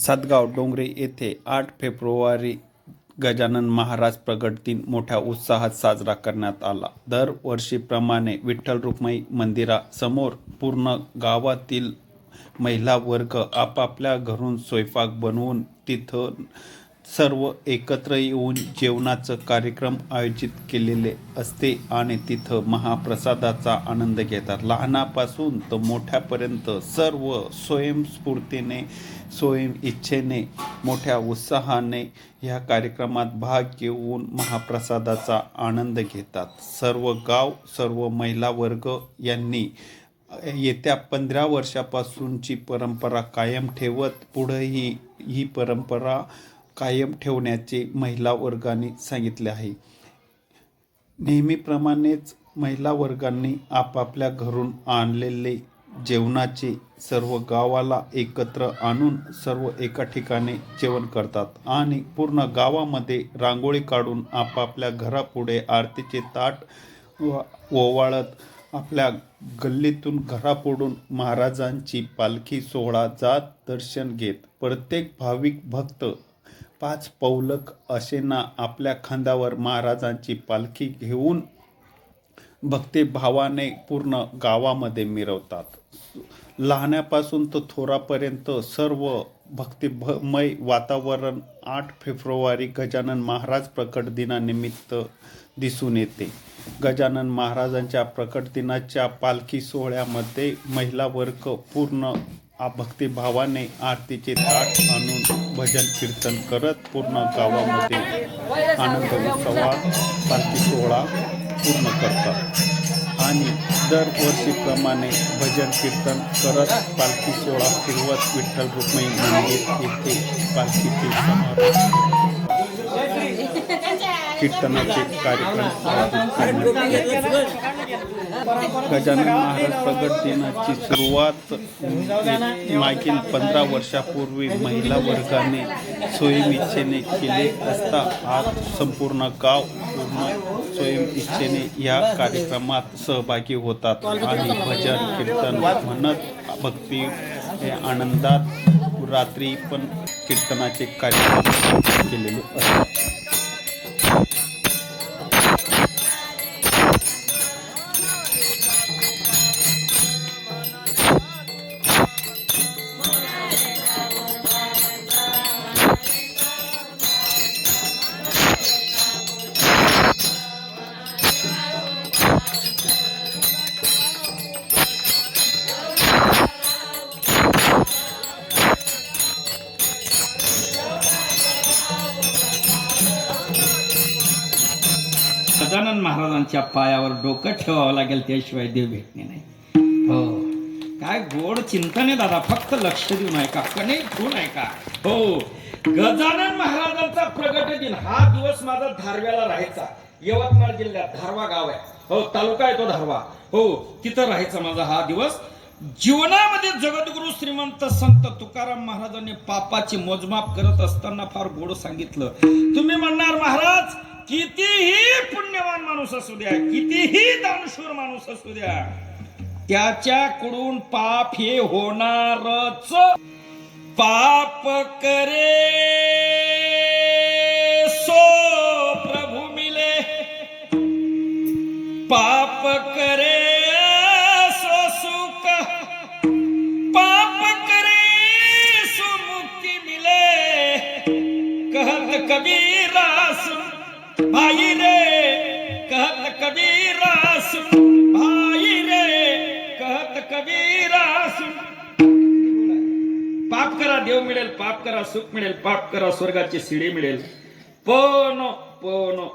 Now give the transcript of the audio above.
सातगाव डोंगरे येथे आठ फेब्रुवारी गजानन महाराज प्रगट दिन मोठ्या उत्साहात साजरा करण्यात आला. दरवर्षीप्रमाणे विठ्ठल रुक्माई मंदिरासमोर पूर्ण गावातील महिला वर्ग आपापल्या घरून स्वयंपाक बनवून तिथं सर्व एकत्र येऊन जेवणाचं कार्यक्रम आयोजित केलेले असते आणि तिथं महाप्रसादाचा आनंद घेतात. लहानापासून तर मोठ्यापर्यंत सर्व स्वयंस्फूर्तीने स्वयं इच्छेने मोठ्या उत्साहाने ह्या कार्यक्रमात भाग घेऊन महाप्रसादाचा आनंद घेतात. सर्व गाव सर्व महिला वर्ग यांनी येत्या पंधरा वर्षापासूनची परंपरा कायम ठेवत पुढंही ही परंपरा कायम ठेवण्याचे महिला वर्गाने सांगितले आहे. नेहमीप्रमाणेच महिला वर्गांनी आपापल्या घरून आणलेले जेवणाचे सर्व गावाला एकत्र आणून सर्व एका ठिकाणी जेवण करतात आणि पूर्ण गावामध्ये रांगोळी काढून आपापल्या घरापुढे आरतीचे ताट व- ओवाळत आपल्या गल्लीतून घरापुढून महाराजांची पालखी सोहळा जात दर्शन घेत प्रत्येक भाविक भक्त पाच पौलक असेना आपल्या खांद्यावर महाराजांची पालखी घेऊन भक्तिभावाने पूर्ण गावामध्ये मिरवतात. लहानापासून तर थोरापर्यंत सर्व भक्तिमय वातावरण आठ फेब्रुवारी गजानन महाराज प्रकट दिनानिमित्त दिसून येते. गजानन महाराजांच्या प्रकट दिनाच्या पालखी सोहळ्यामध्ये महिला वर्ग पूर्ण भक्तिभावाने आरतीचे ताट आणून भजन कीर्तन करत पूर्ण गावामध्ये आनंद उत्सवात पालखी सोहळा पूर्ण करतात. आणि दरवर्षीप्रमाणे भजन कीर्तन करत पालखी सोहळा फिरवत विठ्ठल रुक्मिणी मंदिर येथे पालखीचे समारोह कीर्तनाचे कार्यक्रम गजानन महाराज प्रगट दिनाची सुरुवात मागील पंधरा वर्षापूर्वी महिला वर्गाने स्वयंइच्छेने केले असता आज संपूर्ण गाव पूर्ण स्वयंइच्छेने या कार्यक्रमात सहभागी होतात. आणि भजन कीर्तन म्हणत भक्ती हे आनंदात रात्री पण कीर्तनाचे कार्यक्रम केलेले असतात. गजानन महाराजांच्या पायावर डोकं ठेवावं लागेल त्याशिवाय देव भेटणे नाही. हो. काय गोड चिंतन आहे दादा फक्त लक्ष देऊन ऐका कणे ठेवून ऐका. हो. गजानन महाराजांचा प्रगट दिन हा दिवस माझा धारव्याला राहायचा. यवतमाळ जिल्ह्यात धारवा गाव आहे. हो तालुका आहे तो धारवा. हो तिथं राहायचा माझा हा दिवस. जीवनामध्ये जगद्गुरु श्रीमंत संत तुकाराम महाराजांनी पापाची मोजमाप करत असताना फार गोड सांगितलं. तुम्ही म्हणणार महाराज कितीही पुण्यवान माणूस असू द्या कितीही दानशूर माणूस असू द्या त्याच्याकडून पाप हे होणारच. पाप करे कबीरास भाई रे कहत कबीरास भाई रे कहत कबीरा पाप करा देव मिळेल पाप करा सुख मिळेल पाप करा स्वर्गाची शिडी मिळेल. पण पण